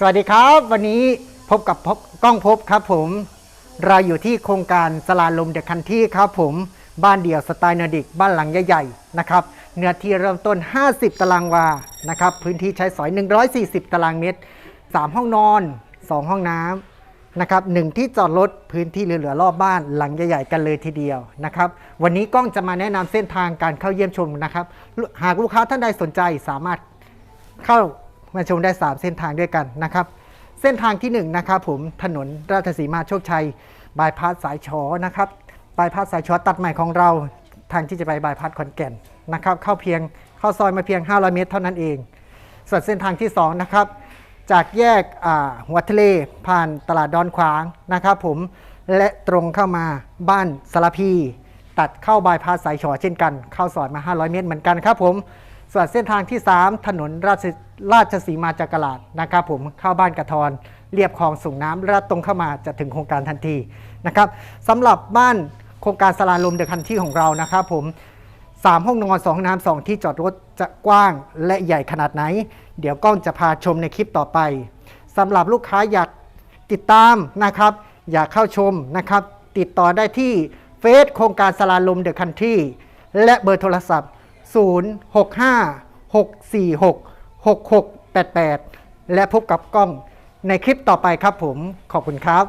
สวัสดีครับ วันนี้พบกับพบกล้องพบครับผม เราอยู่ที่โครงการสลาลมเดอะคันที่ครับผม บ้านเดี่ยวสไตล์นอร์ดิกบ้านหลังใหญ่ๆนะครับเนื้อที่เริ่มต้น 50 ตารางวานะครับพื้นที่ใช้สอย 140 ตารางเมตร 3 ห้องนอน 2 ห้องน้ำนะครับหนึ่งที่จอดรถพื้นที่เหลือๆรอบบ้านหลังใหญ่ๆกันเลยทีเดียวนะครับวันนี้กล้องจะมาแนะนำเส้นทางการเข้าเยี่ยมชมนะครับ หากลูกค้าท่านใดสนใจสามารถเข้า มาชมได้ 3 เส้นทางด้วยกันนะครับ เส้นทางที่1นะครับผมถนนราชสีมาโชคชัยบายพาสสายชอนะครับบายพาสสายชอตัดใหม่ของเราทางที่จะไปบายพาสขอนแก่นนะครับ เข้าเพียงเข้าซอยมาเพียง 500 เมตรเท่านั้นเอง ส่วนเส้นทางที่2นะครับจากแยกหัวทะเลผ่านตลาดดอนขวางนะครับ ผมและตรงเข้ามาบ้านสารพี ตัดเข้าบายพาสสายชอเช่นกัน เข้าซอยมา 500 เมตรเหมือนกันครับผม ส่วนเส้นทางที่ 3 ถนนราชราชสีมาจากกลาดนะครับผมเข้าบ้านกระทอนเรียบคลองส่งน้ำและตรงเข้ามาจะถึงโครงการทันทีนะครับสำหรับบ้านโครงการสลาลมเดอะคันที่ของเรานะครับผม3ห้องนอน2ห้องน้ำ2ที่จอดรถจะกว้างและใหญ่ขนาดไหน เดี๋ยวกล้องจะพาชมในคลิปต่อไปสำหรับลูกค้าอยากติดตามนะครับ อยากเข้าชมนะครับ ติดต่อได้ที่เฟซโครงการสลาลมเดอะคันที่และเบอร์โทรศัพท์ 0656466688 และพบกับกล้องในคลิปต่อไปครับผมขอบคุณครับ